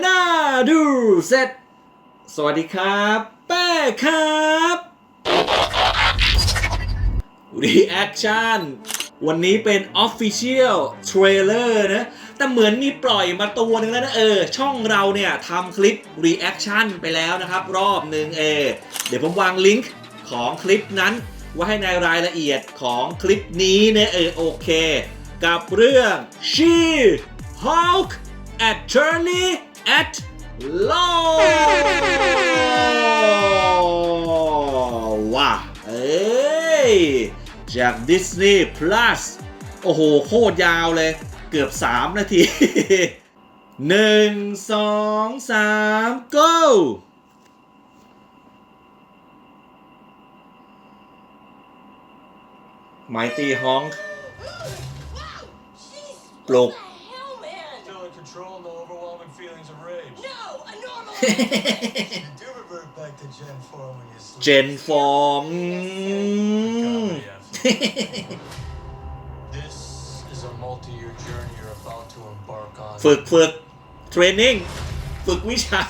น่าดูเสร็จ สวัสดีครับ แป้ครับ Reaction วันนี้เป็น Official Trailer นะ แต่เหมือนมีปล่อยมาตัวหนึ่งแล้วนะ เออ ช่องเราเนี่ยทำคลิป Reaction ไปแล้วนะครับ รอบหนึ่งเออเดี๋ยวผมวางลิงก์ของคลิปนั้นไว้ให้ในรายละเอียดของคลิปนี้เนี่ยเออ โอเค กับเรื่อง She Hulk Attorney at Law ว่ะเอ้ย จาก Disney Plus โอ้โห โคตรยาวเลย เกือบ 3 นาทีหนึ่งสองสาม go Mighty Honk ปลุก เจนฟอร์ม ฝึกฝึกเทรนนิ่ง ฝึกวิชา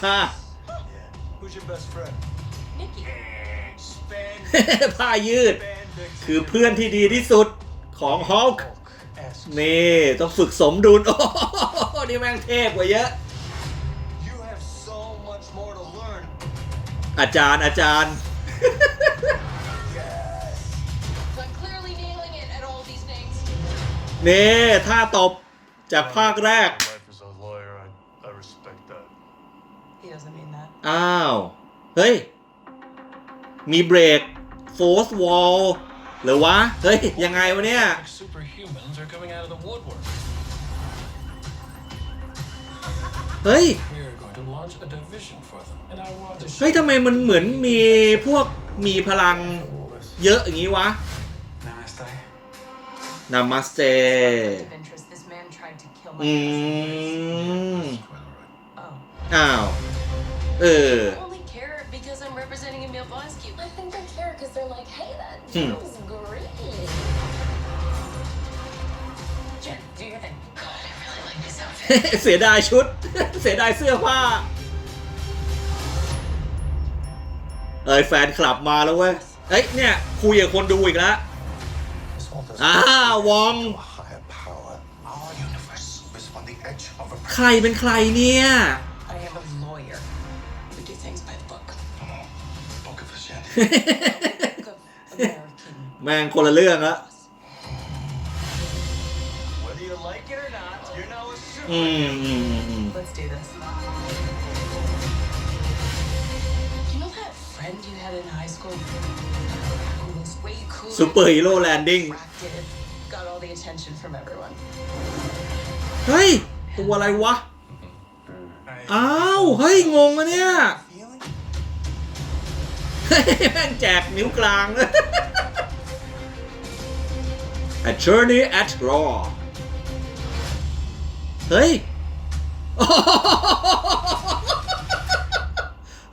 ผ้ายืด คือเพื่อนที่ดีที่สุดของฮอลค์นี่ ต้องฝึกสมดุล โอ้นี่แม่งเทพกว่าเยอะ อาจารย์อาจารย์ Yes. I'm clearly nailing it at all these things. นี่ท่าตบจากภาคแรก Life as a lawyer, I, I respect that. He doesn't mean that. อ้าว เฮ้ย มีเบรกโฟร์สวอลหรือวะ เฮ้ย ยังไงวะเนี่ย Like superhumans are coming out of the woodwork. เฮ้ย เฮ้ยทำไมมันเหมือนมีพวกมีพลังเยอะอย่างนี้วะ Namaste. นามาสเต Of interest, this man tried to kill อื my ม husband. Oh. อ้าว เออ I only care because I'm representing Emil Blonsky. I think they care because they're like, hey, that เสียดายชุด เสียดายเสื้อผ้า เอ้ยแฟนคลับมาแล้วเว้ยเฮ้ยเนี่ยคุยกับคนดูอีกแล้ว This all does อ้าววอง to a higher power. Our universe is on the edge of a ใครเป็นใครเนี่ย I am a lawyer. We do things by the book. book of a shed. Book of American แม่งคนละเรื่องละ อื super. มอืมอืมอืม Let's do this. You know that friend you had in high school? Who was way cooler? ซูเปอร์ฮีโร่แลนดิ้ง attractive, got all the attention from everyone. เฮ้ย ตัวอะไรวะ อ้าว เฮ้ย งงอะเนี่ย Feeling? เฮ้ยแม่งแจกนิ้วกลาง Attorney at Law เฮ้ย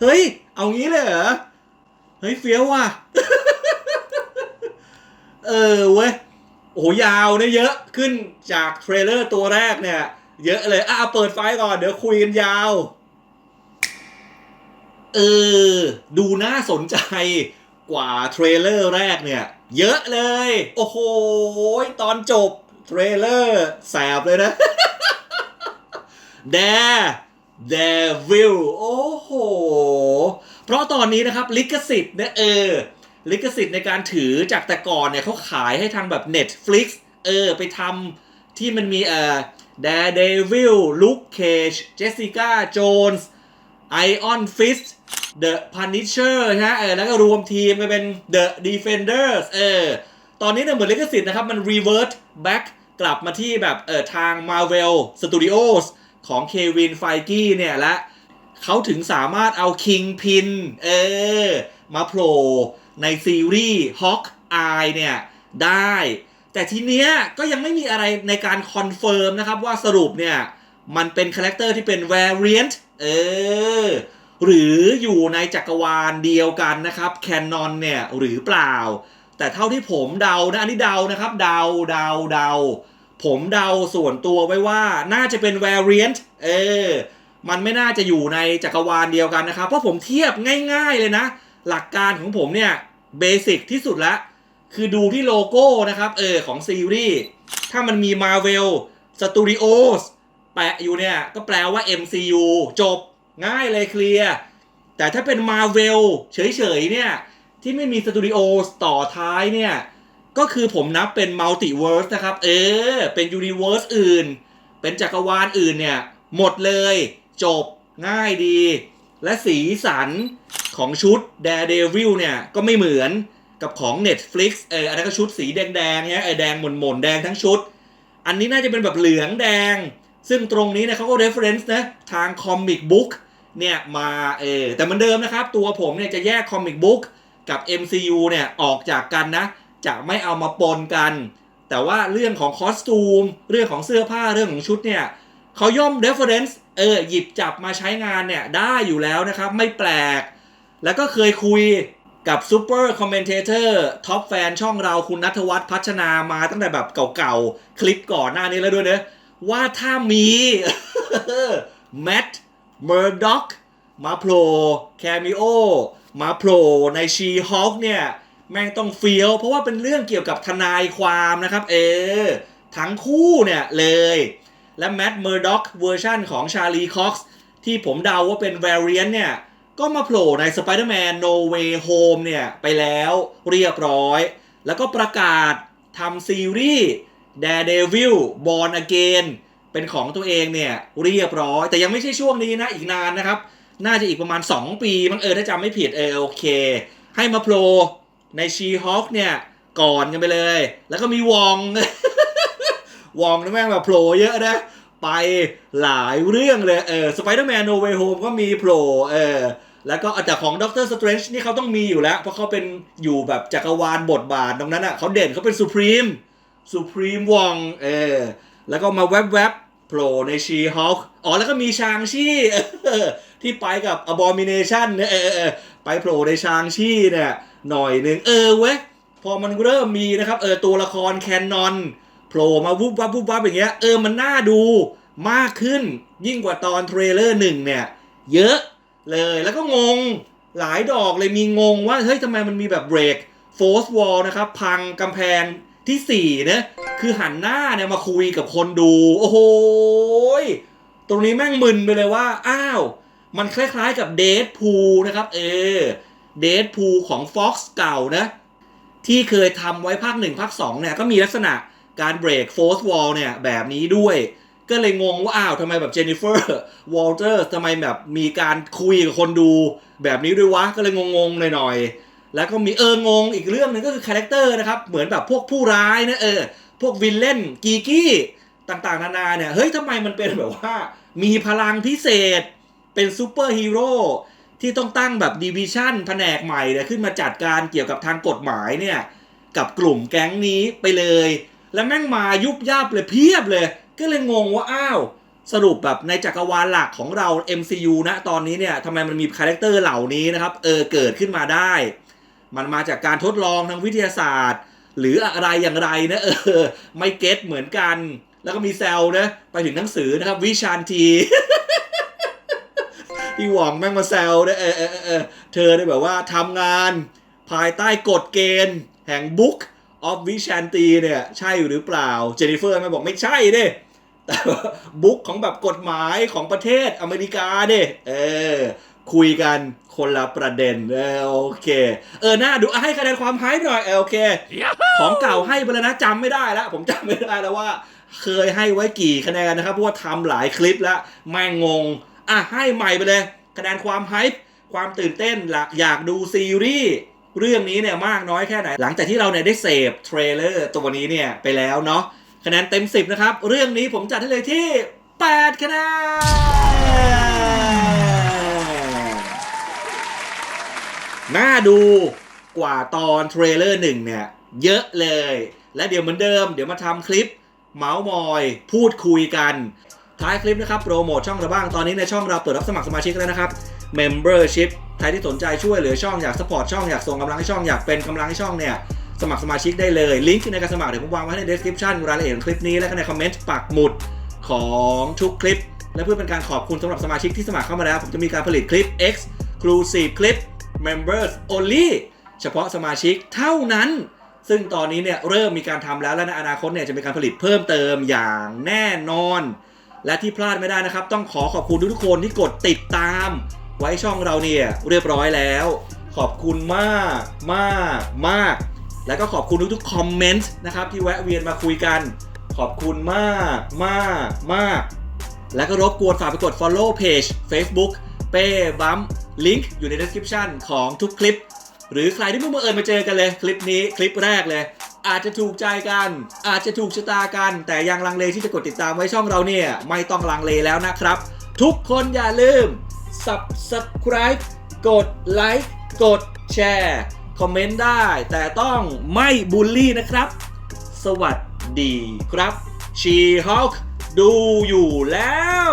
เฮ้ย เอางี้เลยเหรอ เฮ้ยเฟี้ยวว่ะ เออเว้ย โอ้ยาวเนี่ยเยอะขึ้นจากเทรลเลอร์ตัวแรกเนี่ย เยอะเลย อะเอาเปิดไฟก่อน เดี๋ยวคุยกันยาว เออ ดูน่าสนใจกว่าเทรลเลอร์แรกเนี่ย เยอะเลย โอ้โห ตอนจบเทรลเลอร์แสบเลยนะ แดแดวิลโอ้โห เพราะตอนนี้นะครับลิขสิทธิ์เนี่ยเออ ลิขสิทธิ์ในการถือจากแต่ก่อนเนี่ยเขาขายให้ทางแบบ Netflix เออ ไปทำที่มันมีเอ่อ Daredevil Luke Cage Jessica Jones Iron Fist The Punisher นะเออแล้วก็รวมทีมกันเป็น The Defenders เออ ตอนนี้เนี่ยเหมือนลิขสิทธิ์นะครับ มัน revert back กลับมาที่แบบเออทาง Marvel Studios ของเควินไฟกี้เนี่ยและเขาถึงสามารถเอา Kingpin เออมาโผล่ในซีรีส์ Hawk Eye เนี่ยได้ แต่ทีเนี้ยก็ยังไม่มีอะไรในการคอนเฟิร์มนะครับว่าสรุปเนี่ย มันเป็นคาแรคเตอร์ที่เป็น variant เออหรืออยู่ในจักรวาลเดียวกันนะครับแคนนอนเนี่ยหรือเปล่า แต่เท่าที่ผมเดานะอันนี้เดานะครับ เดาเดาเดา ผมเดาส่วนตัวไว้ว่าน่าจะเป็น variant เออ มันไม่น่าจะอยู่ในจักรวาลเดียวกันนะครับ เพราะผมเทียบง่ายๆเลยนะ หลักการของผมเนี่ยเบสิกที่สุดละ คือดูที่โลโก้นะครับเออของซีรีส์ ถ้ามันมี Marvel Studios แปะอยู่เนี่ย ก็แปลว่า MCU จบง่ายเลยเคลียร์ แต่ถ้าเป็น Marvel เฉยๆเนี่ย ที่ไม่มีสตูดิโอต่อท้ายเนี่ย ก็คือผมนับเป็นมัลติเวิร์สนะครับ เออ เป็นยูนิเวิร์สอื่น เป็นจักรวาลอื่นเนี่ย หมดเลย จบง่ายดี และสีสันของชุด Daredevil เนี่ย ก็ไม่เหมือนกับของ Netflix เอออันนั้นก็ชุดสีแดงๆเนี่ยไอแดงหม่นๆแดงทั้งชุด อันนี้น่าจะเป็นแบบเหลืองแดง ซึ่งตรงนี้เนี่ยเขาก็ reference นะ ทางคอมิกบุ๊กเนี่ยมาเออแต่เหมือนเดิมนะครับ ตัวผมเนี่ยจะแยกคอมิกบุ๊กกับ MCU เนี่ยออกจากกันนะ จะไม่เอามาปนกัน แต่ว่าเรื่องของคอสตูม เรื่องของเสื้อผ้าเรื่องของชุดเนี่ยเขาย่อม reference เออหยิบจับมาใช้งานเนี่ยได้อยู่แล้วนะครับ ไม่แปลก แล้วก็เคยคุยกับซูเปอร์คอมเมนเทเตอร์ท็อปแฟนช่องเราคุณนัทวัฒน์พัชนามาตั้งแต่แบบเก่าๆ คลิปก่อนหน้านี้แล้วด้วยเนะว่าถ้ามีแม t เมอร์ด็อกมาโผล่แคมิโอมาโผล่ในชีฮอคเนี่ย แม่งต้องเฟี้ยว เพราะว่าเป็นเรื่องเกี่ยวกับทนายความนะครับ เออ ทั้งคู่เนี่ยเลย และแม t เมอร์ด็อกเวอร์ชันของชาลีคอกซ์ที่ผมเดาว่าเป็น variant เนี่ยก็มาโผล่ใน Spider-Man No Way Home เนี่ย ไปแล้วเรียบร้อย แล้วก็ประกาศทำซีรีส์ Daredevil Born Again เป็นของตัวเองเนี่ยเรียบร้อย แต่ยังไม่ใช่ช่วงนี้นะอีกนานนะครับ น่าจะอีกประมาณ 2 ปีมั้งเออถ้าจำไม่ผิดเออโอเค ให้มาโผล่ ใน She-Hulk เนี่ยก่อนกันไปเลย แล้วก็มีวอง วองนี่แม่งแบบโผล่เยอะนะ ไปหลายเรื่องเลย เออ Spider-Man No Way Home ก็มีโผล่เออแล้วก็แต่ของ Doctor Strange นี่เขาต้องมีอยู่แล้ว เพราะเขาเป็นอยู่แบบจักรวาลบทบาทตรงนั้นอะเขาเด่นเขาเป็น Supreme Supreme วองเออแล้วก็มาแวบๆโผล่ใน She-Hulk อ๋อแล้วก็มีชางชี่ที่ไปกับ Abomination เนี่ยเออไปโผล่ในชางชี่เนี่ย หน่อยหนึ่งเออเว้ยพอมันเริ่มมีนะครับเออตัวละครแคนนอนโผล่มาวุบวับวุบวับอย่างเงี้ยเออมันน่าดูมากขึ้นยิ่งกว่าตอนเทรลเลอร์หนึ่งเนี่ย เยอะเลยแล้วก็งงหลายดอกเลยมีงงว่า เฮ้ยทำไมมันมีแบบเบรกโฟร์สวอลนะครับ พังกำแพงที่4นะคือหันหน้าเนี่ยมาคุยกับคนดู โอ้โห ตรงนี้แม่งมึนไปเลยว่า อ้าว มันคล้ายๆกับเด p พูนะครับ เออ เด p พูของ Fox เก่านะ ที่เคยทำไว้ภาคหนึ่งภาคสองเนี่ยก็มีลักษณะการเบรกโฟร์สวอลเนี่ยแบบนี้ด้วย ก็เลยงงว่าอ้าวทำไมแบบเจนนิเฟอร์วอลเตอร์ทำไมแบบมีการคุยกับคนดูแบบนี้ด้วยวะ ก็เลยงงๆหน่อยๆ แล้วก็มีเอองงอีกเรื่องหนึงก็คือคาแรคเตอร์นะครับ เหมือนแบบพวกผู้ร้ายนะเออ พวกวิลเล่นกีกี้ต่างๆ นานาเนี่ย เฮ้ยทำไมมันเป็นแบบว่า มีพลังพิเศษเป็นซูเปอร์ฮีโร่ ที่ต้องตั้งแบบดิวิชั่นแผนกใหม่เนี่ยขึ้นมาจัดการเกี่ยวกับทางกฎหมายเนี่ย กับกลุ่มแก๊งนี้ไปเลย แล้วแม่งมายุบยับเลยเพียบเลย ก็เลยงงว่าอ้าว สรุปแบบในจักรวาลหลักของเรา MCU นะตอนนี้เนี่ยทำไมมันมีคาแรคเตอร์เหล่านี้นะครับ เออเกิดขึ้นมาได้ มันมาจากการทดลองทางวิทยาศาสตร์ หรืออะไรอย่างไรนะเออไม่เก็ตเหมือนกัน แล้วก็มีแซลนะไปถึงหนังสือนะครับวิชานที พี่หว่องแม่งมาแซวนะเออเออเออเออเธอได้แบบว่าทำงานภายใต้กฎเกณฑ์ แห่ง Book of v i s h a n t i เนี่ยใช่หรือเปล่า เจนนิเฟอร์ไม่บอกไม่ใช่เด้แต่บุ๊กของแบบกฎหมายของประเทศอเมริกาเด้เออคุยกันคนละประเด็นเออโอเค เออน่าดูอะให้คะแนนความไฮป์หน่อยเออโอเค ของเก่าให้ไปแล้วนะจำไม่ได้แล้ว ผมจำไม่ได้แล้วว่า เคยให้ไว้กี่คะแนนนะครับเพราะว่าทำหลายคลิปแล้วแม่งงง อะให้ใหม่ไปเลยคะแนนความไฮป์ความตื่นเต้นหลักอยากดูซีรีส์เรื่องนี้เนี่ยมากน้อยแค่ไหน หลังจากที่เราเนี่ยได้เสพเทรลเลอร์ตัวนี้เนี่ยไปแล้วเนาะคะแนนเต็ม 10 นะครับ เรื่องนี้ผมจัดให้เลยที่ 8 คะแนนน่าดูกว่าตอนเทรลเลอร์หนึ่งเนี่ย เยอะเลย และเดี๋ยวเหมือนเดิม เดี๋ยวมาทำคลิป เมาส์มอย พูดคุยกัน ท้ายคลิปนะครับโปรโมทช่องเราบ้างตอนนี้ในช่องเราเปิดรับสมัครสมาชิกแล้วนะครับ Membership ใครที่สนใจช่วยเหลือช่องอยากสปอร์ตช่องอยากส่งกำลังให้ช่องอยากเป็นกำลังให้ช่องเนี่ยสมัครสมาชิกได้เลยลิงก์ในการสมัครเดี๋ยวผมวางไว้ใน description รายละเอียดของคลิปนี้และก็ในคอมเมนต์ปักหมุดของทุกคลิป และเพื่อเป็นการขอบคุณสำหรับสมาชิกที่สมัครเข้ามาแล้ว ผมจะมีการผลิตคลิป Exclusive คลิป Members Only เฉพาะสมาชิกเท่านั้น ซึ่งตอนนี้เนี่ยเริ่มมีการทำแล้วและในอนาคตเนี่ยจะมีการผลิตเพิ่มเติมอย่างแน่นอน และที่พลาดไม่ได้นะครับ ต้องขอขอบคุณทุกคนที่กดติดตาม ไว้ช่องเราเนี่ยเรียบร้อยแล้ว ขอบคุณมากมากมาก แล้วก็ขอบคุณทุกๆคอมเมนต์นะครับที่แวะเวียนมาคุยกัน ขอบคุณมากมากมากแล้วก็รบกวนฝากไปกด follow page Facebook เป้บัมลิงก์อยู่ใน description ของทุกคลิป หรือใครที่เพิ่งมาเอิญมาเจอกันเลย คลิปนี้คลิปแรกเลย อาจจะถูกใจกัน อาจจะถูกชะตากัน แต่ยังลังเลที่จะกดติดตามไว้ช่องเราเนี่ย ไม่ต้องลังเลแล้วนะครับ ทุกคนอย่าลืม subscribe กดไลค์กดแชร์คอมเมนต์ได้ แต่ต้องไม่บูลลี่นะครับ สวัสดีครับชีฮอคดูอยู่แล้ว